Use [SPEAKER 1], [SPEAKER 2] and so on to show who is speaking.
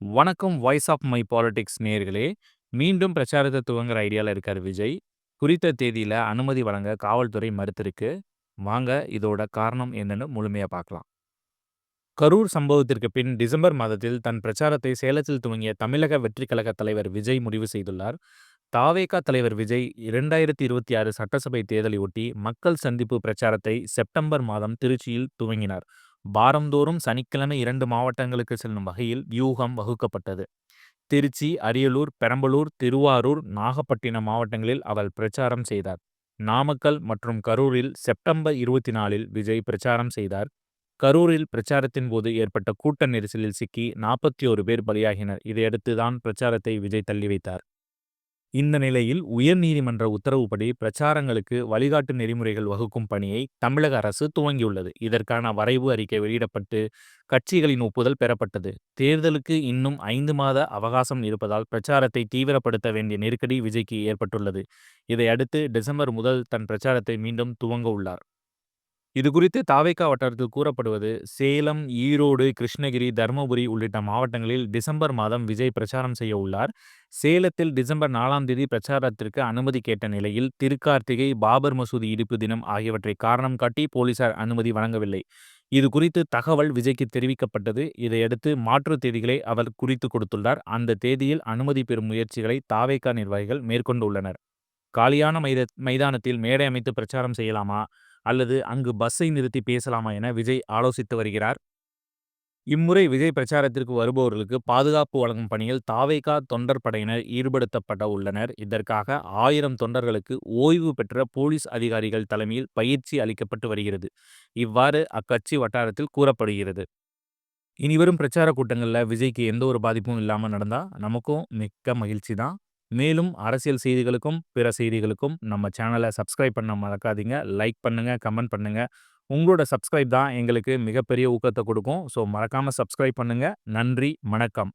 [SPEAKER 1] வணக்கம் voice of my politics நேர்களே மீண்டும் பிரச்சாரத்தை துவங்குற ஐடியாவில் இருக்கார் விஜய். குறித்த தேதியில் அனுமதி வழங்க காவல்துறை மறுத்திருக்கு. வாங்க இதோட காரணம் என்னன்னு முழுமையாக பார்க்கலாம் கரூர் சம்பவத்திற்கு பின் டிசம்பர் மாதத்தில் தன் பிரச்சாரத்தை சேலத்தில் துவங்கிய தமிழக வெற்றி கழக தலைவர் விஜய் முடிவு செய்துள்ளார். தாவேகா தலைவர் விஜய் இரண்டாயிரத்தி இருபத்தி ஆறு சட்டசபை தேர்தலை ஒட்டி மக்கள் சந்திப்பு பிரச்சாரத்தை செப்டம்பர் மாதம் திருச்சியில் துவங்கினார். வாரந்தோறும் சனிக்கிழமை இரண்டு மாவட்டங்களுக்கு செல்லும் வகையில் வியூகம் வகுக்கப்பட்டது. திருச்சி அரியலூர் பெரம்பலூர் திருவாரூர் நாகப்பட்டினம் மாவட்டங்களில் அவள் பிரச்சாரம் செய்தார். நாமக்கல் மற்றும் கரூரில் செப்டம்பர் இருபத்தி நாலில் விஜய் பிரச்சாரம் செய்தார். கரூரில் பிரச்சாரத்தின் போது ஏற்பட்ட கூட்ட நெரிசலில் சிக்கி நாற்பத்தி ஒரு பேர் பலியாகினர். இதையடுத்து தான் பிரச்சாரத்தை விஜய் தள்ளி வைத்தார். இந்த நிலையில் உயர்நீதிமன்ற உத்தரவுப்படி பிரச்சாரங்களுக்கு வழிகாட்டு நெறிமுறைகள் வகுக்கும் பணியை தமிழக அரசு துவங்கியுள்ளது. இதற்கான வரைவு அறிக்கை வெளியிடப்பட்டு கட்சிகளின் ஒப்புதல் பெறப்பட்டது. தேர்தலுக்கு இன்னும் ஐந்து மாத அவகாசம் இருப்பதால் பிரச்சாரத்தை தீவிரப்படுத்த வேண்டிய நெருக்கடி விஜய்க்கு ஏற்பட்டுள்ளது. இதையடுத்து டிசம்பர் முதல் தன் பிரச்சாரத்தை மீண்டும் துவங்க உள்ளார். இது குறித்து தாவேக்கா வட்டாரத்தில் கூறப்படுவது சேலம் ஈரோடு கிருஷ்ணகிரி தருமபுரி உள்ளிட்ட மாவட்டங்களில் டிசம்பர் மாதம் விஜய் பிரச்சாரம் செய்ய உள்ளார். சேலத்தில் டிசம்பர் நாலாம் தேதி பிரச்சாரத்திற்கு அனுமதி கேட்ட நிலையில் திருக்கார்த்திகை பாபர் மசூதி இடிப்பு தினம் ஆகியவற்றை காரணம் காட்டி போலீசார் அனுமதி வழங்கவில்லை. இது குறித்து தகவல் விஜய்க்கு தெரிவிக்கப்பட்டது. இதையடுத்து மாற்று தேதிகளை அவர் குறித்து கொடுத்துள்ளார். அந்த தேதியில் அனுமதி பெறும் முயற்சிகளை தாவேக்கா நிர்வாகிகள் மேற்கொண்டுள்ளனர் காலியான மைத மைதானத்தில் மேடை அமைத்து பிரச்சாரம் செய்யலாமா? அல்லது அங்கு பஸ்ஸை நிறுத்தி பேசலாமா என விஜய் ஆலோசித்து வருகிறார். இம்முறை விஜய் பிரச்சாரத்திற்கு வருபவர்களுக்கு பாதுகாப்பு வழங்கும் பணியில் தாவேகா தொண்டர் படையினர் ஈடுபடுத்தப்பட உள்ளனர். இதற்காக ஆயிரம் தொண்டர்களுக்கு ஓய்வு பெற்ற போலீஸ் அதிகாரிகள் தலைமையில் பயிற்சி அளிக்கப்பட்டு வருகிறது. இவ்வாறு அக்கட்சி வட்டாரத்தில் கூறப்படுகிறது. இனிவரும் பிரச்சார கூட்டங்களில் விஜய்க்கு எந்த ஒரு பாதிப்பும் இல்லாமல் நடந்தால் நமக்கும் மிக்க மகிழ்ச்சி தான். மேலும் அரசியல் செய்திகளுக்கும் பிற செய்திகளுக்கும் நம்ம சேனலை சப்ஸ்கிரைப் பண்ண மறக்காதீங்க. லைக் பண்ணுங்கள் கமெண்ட் பண்ணுங்கள் உங்களோட சப்ஸ்கிரைப் தான் எங்களுக்கு மிகப்பெரிய ஊக்கத்தை கொடுக்கும். ஸோ மறக்காமல் சப்ஸ்கிரைப் பண்ணுங்கள் நன்றி வணக்கம்.